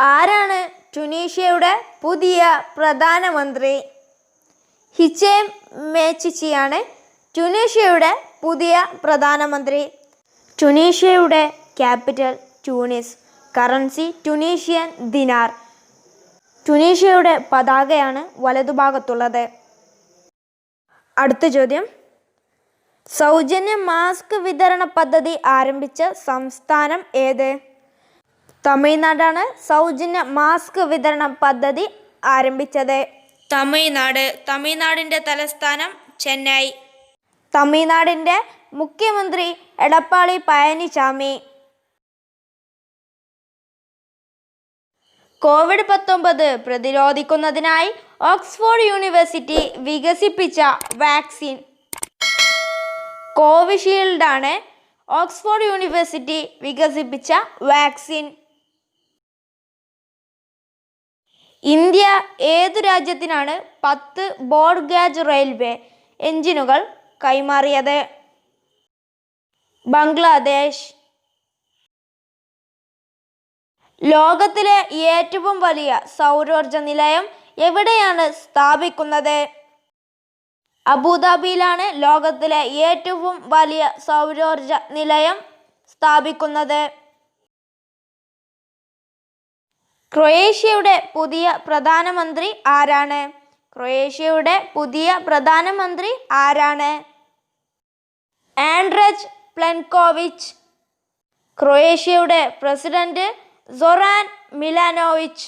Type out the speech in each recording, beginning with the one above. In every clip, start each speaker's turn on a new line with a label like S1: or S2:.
S1: ആരാണ് ടുനീഷ്യയുടെ പുതിയ പ്രധാനമന്ത്രി? ഹിച്ചേം മേച്ചിച്ചിയാണ് ടുനീഷ്യയുടെ പുതിയ പ്രധാനമന്ത്രി. ടുനീഷ്യയുടെ capital Tunis currency Tunisian dinar. ടുനീഷ്യയുടെ പതാകയാണ് വലതുഭാഗത്തുള്ളത്. അടുത്ത ചോദ്യം. സൗജന്യ മാസ്ക് വിതരണ പദ്ധതി ആരംഭിച്ച സംസ്ഥാനം ഏത്? തമിഴ്നാടാണ് സൗജന്യ മാസ്ക് വിതരണ പദ്ധതി ആരംഭിച്ചത്. തമിഴ്നാട് തമിഴ്നാടിന്റെ തലസ്ഥാനം ചെന്നൈ. തമിഴ്നാടിന്റെ മുഖ്യമന്ത്രി എടപ്പാളി പഴനിസ്വാമി കോവിഡ് പത്തൊമ്പത് പ്രതിരോധിക്കുന്നതിനായി ഓക്സ്ഫോർഡ് യൂണിവേഴ്സിറ്റി വികസിപ്പിച്ച വാക്സിൻ. കോവിഷീൽഡാണ് ഓക്സ്ഫോർഡ് യൂണിവേഴ്സിറ്റി വികസിപ്പിച്ച വാക്സിൻ. ഇന്ത്യ ഏതു രാജ്യത്തിനാണ് പത്ത് ബോർഡ് ഗാജ് റെയിൽവേ എഞ്ചിനുകൾ കൈമാറിയത്? ബംഗ്ലാദേശ്. ലോകത്തിലെ ഏറ്റവും വലിയ സൗരോർജ നിലയം എവിടെയാണ് സ്ഥാപിക്കുന്നത്? അബുദാബിയിലാണ് ലോകത്തിലെ ഏറ്റവും വലിയ സൗരോർജ നിലയം സ്ഥാപിക്കുന്നത്. ക്രൊയേഷ്യയുടെ പുതിയ പ്രധാനമന്ത്രി ആരാണ്? ക്രൊയേഷ്യയുടെ പുതിയ പ്രധാനമന്ത്രി ആരാണ്? Andrej Plenkovic. ക്രൊയേഷ്യയുടെ president Zoran Milanovic.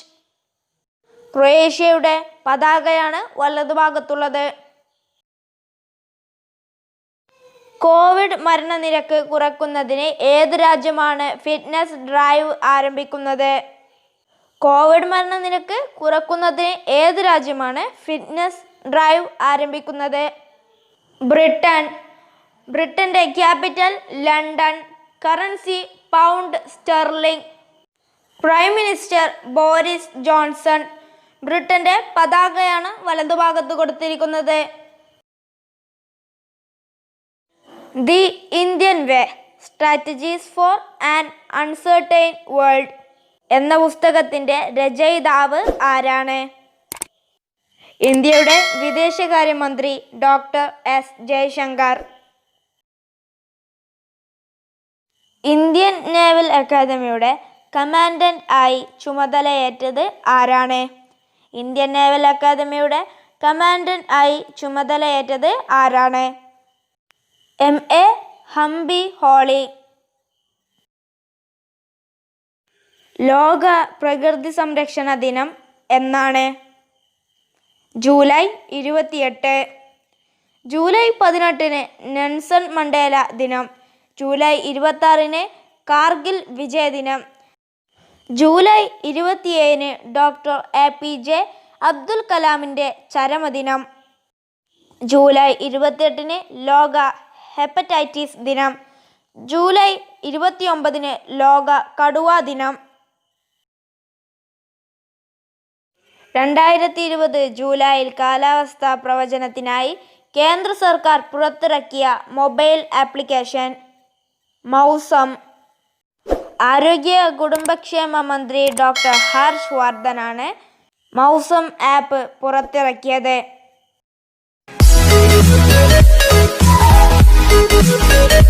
S1: ക്രൊയേഷ്യയുടെ പതാകയാണ് വലതുഭാഗത്തുള്ളത്. കോവിഡ് മരണനിരക്ക് കുറയ്ക്കുന്നതിന് ഏത് രാജ്യമാണ് ഫിറ്റ്നസ് ഡ്രൈവ് ആരംഭിക്കുന്നത്? കോവിഡ് മരണനിരക്ക് കുറക്കുന്നതിന് ഏത് രാജ്യമാണ് ഫിറ്റ്നസ് ഡ്രൈവ് ആരംഭിക്കുന്നത്? ബ്രിട്ടൻ. ബ്രിട്ടന്റെ capital London. Currency pound sterling prime minister Boris Johnson ബ്രിട്ടന്റെ പതാകയാണ് വലതുഭാഗത്ത് കൊടുത്തിരിക്കുന്നത്. The Indian way strategies for an uncertain world എന്ന പുസ്തകത്തിന്റെ രചയിതാവ് ആരാണ്? ഇന്ത്യയുടെ വിദേശകാര്യമന്ത്രി doctor S Jaishankar. Indian naval അക്കാദമിയുടെ കമാൻഡന്റ് ആയി ചുമതലയേറ്റത് ആരാണ്? ഇന്ത്യൻ നേവൽ അക്കാദമിയുടെ കമാൻഡന്റ് ആയി ചുമതലയേറ്റത് ആരാണ്? M A Hampiholi. ലോക പ്രകൃതി സംരക്ഷണ ദിനം എന്നാണ്. ജൂലൈ ഇരുപത്തിയെട്ട്. ജൂലൈ പതിനെട്ടിന് നെൻസൺ മണ്ടേല ദിനം. ജൂലൈ ഇരുപത്താറിന് കാർഗിൽ വിജയ ദിനം. ജൂലൈ ഇരുപത്തിയേഴിന് doctor A P J Abdul കലാമിന്റെ ചരമദിനം. ജൂലൈ ഇരുപത്തിയെട്ടിന് ലോക ഹെപ്പറ്റൈറ്റിസ് ദിനം. ജൂലൈ ഇരുപത്തിയൊമ്പതിന് ലോക കടുവാ ദിനം. രണ്ടായിരത്തി ഇരുപത് ജൂലൈയിൽ കാലാവസ്ഥാ പ്രവചനത്തിനായി കേന്ദ്ര സർക്കാർ പുറത്തിറക്കിയ മൊബൈൽ ആപ്ലിക്കേഷൻ മൗസം ആരോഗ്യ കുടുംബക്ഷേമ മന്ത്രി ഡോക്ടർ ഹർഷ് വർദ്ധനാണ് മൗസം ആപ്പ് പുറത്തിറക്കിയത് Thank you.